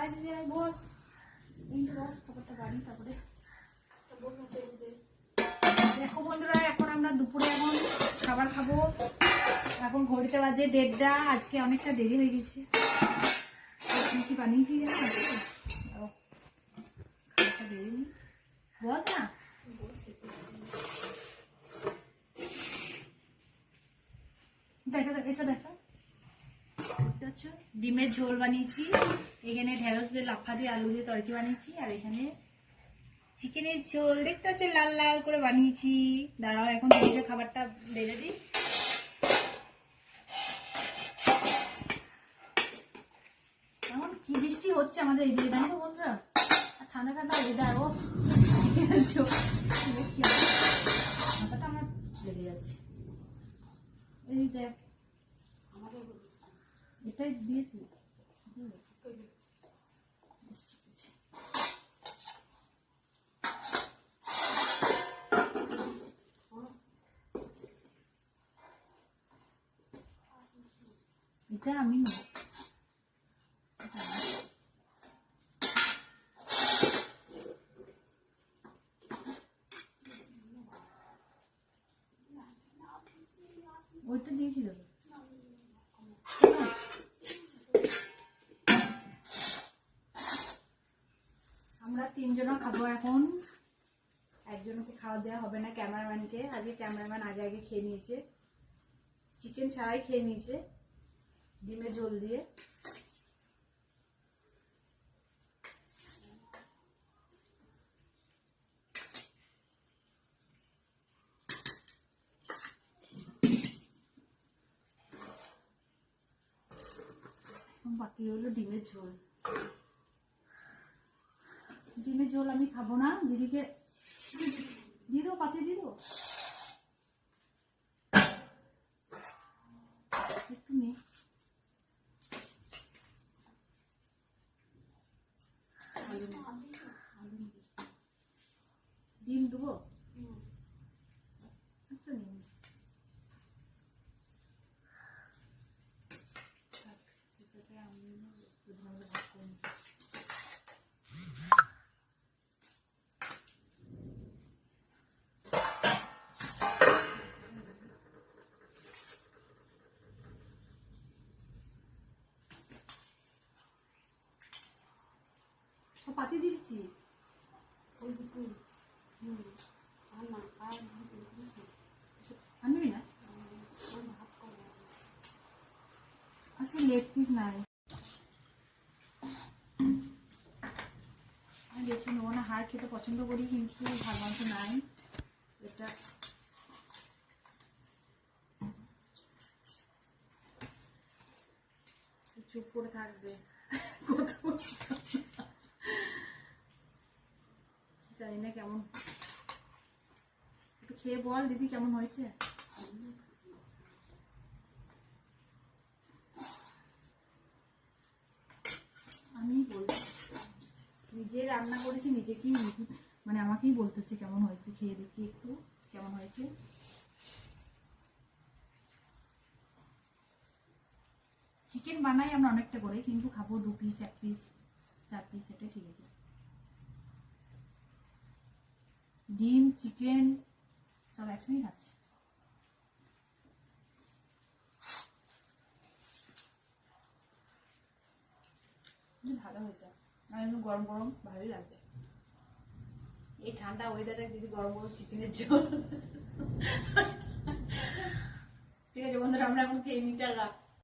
আয় দিদি আয় বস ইন্টু বস খাবারটা বাড়ি তারপরে দেখো বন্ধুরা, এখন আমরা দুপুরে এখন খাবার খাব। এখন ঘড়িতে বাজে দেড়টা, আজকে অনেকটা দেরি হয়ে গেছে। কি বানিয়েছি বস না? দেখা, এটা দেখা। পাচ্ছ? ডিমের ঝোল বানিয়েছি। এখানে ঢেঁড়স দিয়ে লাফা দিয়ে আলু দিয়ে তরকি বানিয়েছি, আর এখানে চিকেনের ঝোল। দেখতে পাচ্ছ, লাল লাল করে বানিয়েছি। দাঁড়াও, এখন দিদিকে খাবারটা বেড়ে দিই। এখন কি বৃষ্টি হচ্ছে আমাদের এই জানো তো বন্ধুরা? ঠান্ডা ঠান্ডা ওয়েদার ও? মাথাটা আমার লেগে যাচ্ছে। এই দেখ। এটাই দিয়েছি এটা আমি ওইটা দিয়েছিল। খাব এখন। একজনকে খাওয়া দেওয়া হবে না ক্যামেরাম্যানকে। আগে ক্যামেরাম্যান আগে আগে খেয়ে নিয়েছে। চিকেন ছাড়াই খেয়ে নিয়েছে। ডিমের ঝোল দিয়ে। বাকি হলো ডিমের ঝোল। ডিমের ঝোল আমি খাব না দিদিকে দিয়ে দেবো পাতে দিয়ে একটু নে আলু নে। আলু নে। ডিম দেবো একটু নে। থাক, এটাকে আমি দুধ ভালো ভাগ করে নিই। সব পাতি দিচ্ছি। আনবি না? নাই। আমি নেব না হাড় খেতে পছন্দ করি, কিন্তু ভালো মাংস নাই। এটা চুপ করে থাকবে। কথা বলতে হবে না। জানি না কেমন একটু খেয়ে বল, দিদি কেমন হয়েছে? আমি বলছি, নিজে রান্না করেছি, নিজেকেই মানে আমাকেই বলতে হচ্ছে কেমন হয়েছে, খেয়ে দেখি একটু কেমন হয়েছে। চিকেন বানাই আমরা অনেকটা করে, কিন্তু খাব দু পিস এক পিস চার পিস এটা ঠিক আছে। ডিম চিকেন সব একসঙ্গেই খাচ্ছি। ভালো হয়েছে আর এমনি গরম গরম ভালোই লাগছে এই ঠান্ডা ওয়েদারে যদি গরম গরম চিকেনের ঝোল। ঠিক আছে বন্ধুরা, আমরা এখন খেয়ে নিতে